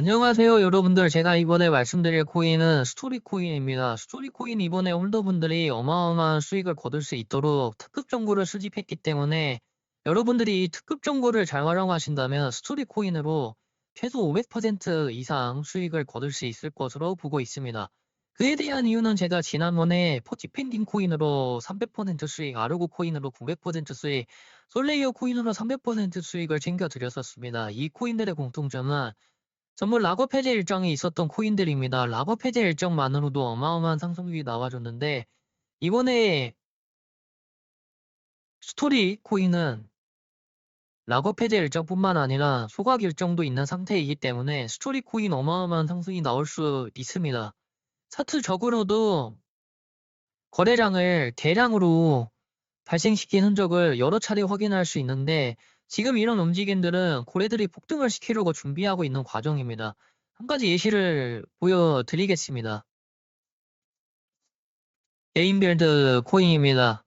안녕하세요, 여러분들. 제가 이번에 말씀드릴 코인은 스토리 코인입니다. 스토리 코인 이번에 홀더분들이 어마어마한 수익을 거둘 수 있도록 특급 정보를 수집했기 때문에 여러분들이 이 특급 정보를 잘 활용하신다면 스토리 코인으로 최소 500% 이상 수익을 거둘 수 있을 것으로 보고 있습니다. 그에 대한 이유는 제가 지난번에 포치 펜딩 코인으로 300% 수익, 아르고 코인으로 900% 수익, 솔레이어 코인으로 300% 수익을 챙겨드렸었습니다. 이 코인들의 공통점은 전부 해제 일정이 있었던 코인들입니다. 해제 일정만으로도 어마어마한 상승률이 나와줬는데 이번에 스토리 코인은 락업 해제 일정뿐만 아니라 소각 일정도 있는 상태이기 때문에 스토리 코인 어마어마한 상승이 나올 수 있습니다. 차트 적으로도 거래량을 대량으로 발생시킨 흔적을 여러 차례 확인할 수 있는데 지금 이런 움직임들은 고래들이 폭등을 시키려고 준비하고 있는 과정입니다. 한 가지 예시를 보여드리겠습니다. 게임빌드 코인입니다.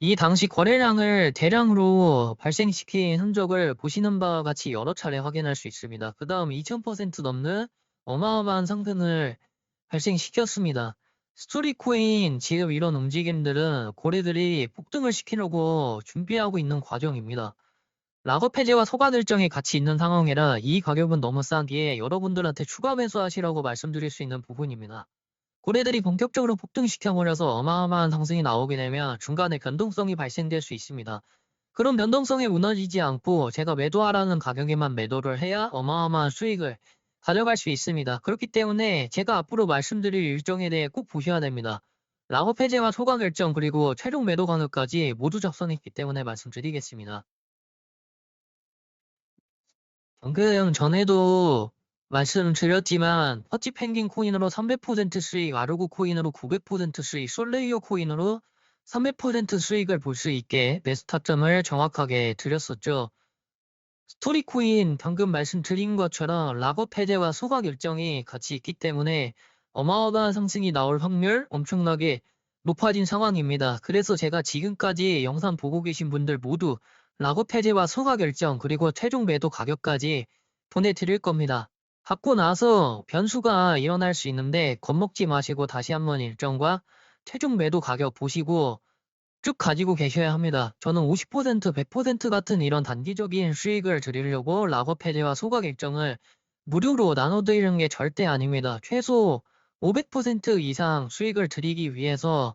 이 당시 거래량을 대량으로 발생시킨 흔적을 보시는 바와 같이 여러 차례 확인할 수 있습니다. 그 다음 2000% 넘는 어마어마한 상승을 발생시켰습니다. 스토리 코인 지금 이런 움직임들은 고래들이 폭등을 시키려고 준비하고 있는 과정입니다. 락업 해제와 소각 일정이 같이 있는 상황이라 이 가격은 너무 싸기에 여러분들한테 추가 매수하시라고 말씀드릴 수 있는 부분입니다. 고래들이 본격적으로 폭등시켜버려서 어마어마한 상승이 나오게 되면 중간에 변동성이 발생될 수 있습니다. 그런 변동성에 무너지지 않고 제가 매도하라는 가격에만 매도를 해야 어마어마한 수익을 가져갈 수 있습니다. 그렇기 때문에 제가 앞으로 말씀드릴 일정에 대해 꼭 보셔야 됩니다. 락업 해제와 소각 일정 그리고 최종 매도 가격까지 모두 작성했기 때문에 말씀드리겠습니다. 방금 전에도 말씀드렸지만 퍼치 펭귄 코인으로 300% 수익, 아르고 코인으로 900% 수익, 솔레이어 코인으로 300% 수익을 볼 수 있게 매수 타점을 정확하게 드렸었죠. 스토리 코인 방금 말씀드린 것처럼 락업 해제와 소각 일정이 같이 있기 때문에 어마어마한 상승이 나올 확률 엄청나게 높아진 상황입니다. 그래서 제가 지금까지 영상 보고 계신 분들 모두 락업 해제와 소각 일정 그리고 최종 매도 가격까지 보내드릴 겁니다. 받고 나서 변수가 일어날 수 있는데 겁먹지 마시고 다시 한번 일정과 최종 매도 가격 보시고 쭉 가지고 계셔야 합니다. 저는 50% 100% 같은 이런 단기적인 수익을 드리려고 락업 해제와 소각 일정을 무료로 나눠드리는 게 절대 아닙니다. 최소 500% 이상 수익을 드리기 위해서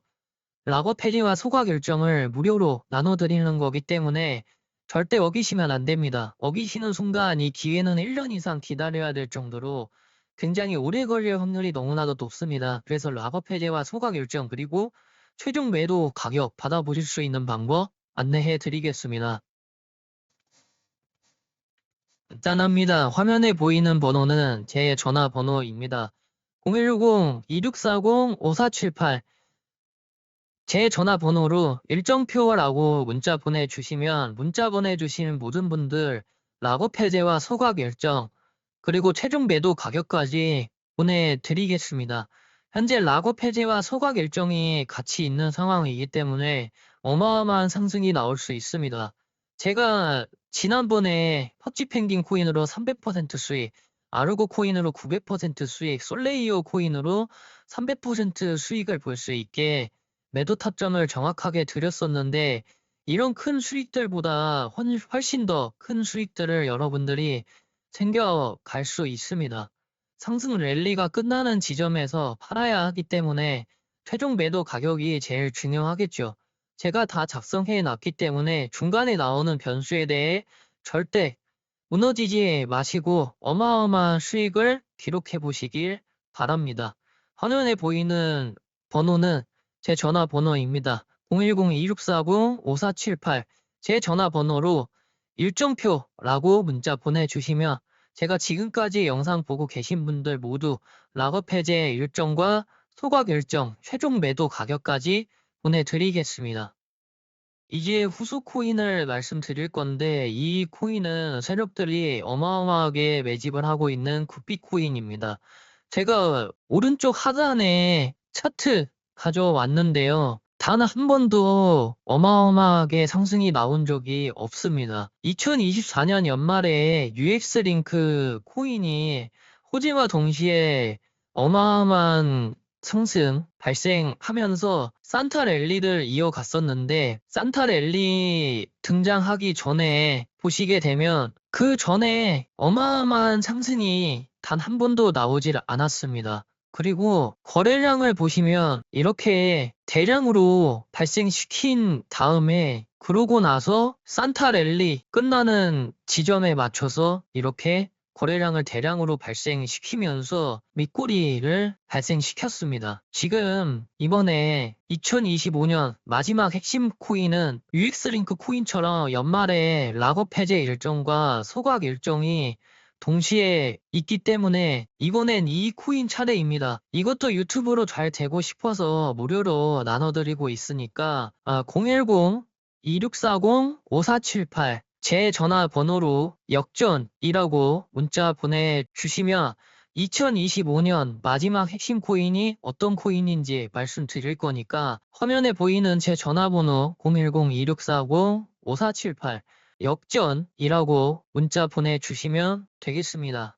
락업 해제와 소각 일정을 무료로 나눠드리는 거기 때문에 절대 어기시면 안 됩니다. 어기시는 순간 이 기회는 1년 이상 기다려야 될 정도로 굉장히 오래 걸릴 확률이 너무나도 높습니다. 그래서 락업 해제와 소각 일정 그리고 최종 매도 가격 받아보실 수 있는 방법 안내해 드리겠습니다. 짠합니다. 화면에 보이는 번호는 제 전화번호입니다. 010-2640-5478 제 전화번호로 일정표라고 문자 보내주시면 문자 보내주신 모든 분들 락업 해제와 소각 일정 그리고 최종 매도 가격까지 보내드리겠습니다. 현재 락업 해제와 소각 일정이 같이 있는 상황이기 때문에 어마어마한 상승이 나올 수 있습니다. 제가 지난번에 펍지 펭귄 코인으로 300% 수익, 아르고 코인으로 900% 수익, 솔레이오 코인으로 300% 수익을 볼 수 있게 매도 타점을 정확하게 드렸었는데 이런 큰 수익들보다 훨- 훨씬 더 큰 수익들을 여러분들이 챙겨갈 수 있습니다. 상승 랠리가 끝나는 지점에서 팔아야 하기 때문에 최종 매도 가격이 제일 중요하겠죠. 제가 다 작성해 놨기 때문에 중간에 나오는 변수에 대해 절대 무너지지 마시고 어마어마한 수익을 기록해 보시길 바랍니다. 화면에 보이는 번호는 제 전화번호입니다. 010-2640-5478 제 전화번호로 일정표라고 문자 보내주시면 제가 지금까지 영상 보고 계신 분들 모두 락업 해제 일정과 소각 일정, 최종 매도 가격까지 보내드리겠습니다. 이제 후속 코인을 말씀드릴 건데 이 코인은 세력들이 어마어마하게 매집을 하고 있는 굿비 코인입니다. 제가 오른쪽 하단에 차트 가져왔는데요. 단 한 번도 어마어마하게 상승이 나온 적이 없습니다. 2024년 연말에 UX링크 코인이 호재와 동시에 어마어마한 상승 발생하면서 산타 랠리를 이어갔었는데 산타 랠리 등장하기 전에 보시게 되면 그 전에 어마어마한 상승이 단 한 번도 나오질 않았습니다. 그리고 거래량을 보시면 이렇게 대량으로 발생시킨 다음에 그러고 나서 산타 랠리 끝나는 지점에 맞춰서 이렇게 거래량을 대량으로 발생시키면서 밑꼬리를 발생시켰습니다. 지금 이번에 2025년 마지막 핵심 코인은 UX링크 코인처럼 연말에 락업 해제 일정과 소각 일정이 동시에 있기 때문에 이번엔 이 코인 차례입니다. 이것도 유튜브로 잘 되고 싶어서 무료로 나눠드리고 있으니까 아, 010-2640-5478 제 전화번호로 역전이라고 문자 보내주시면 2025년 마지막 핵심 코인이 어떤 코인인지 말씀드릴 거니까 화면에 보이는 제 전화번호 010-2640-5478 역전이라고 문자 보내주시면 되겠습니다.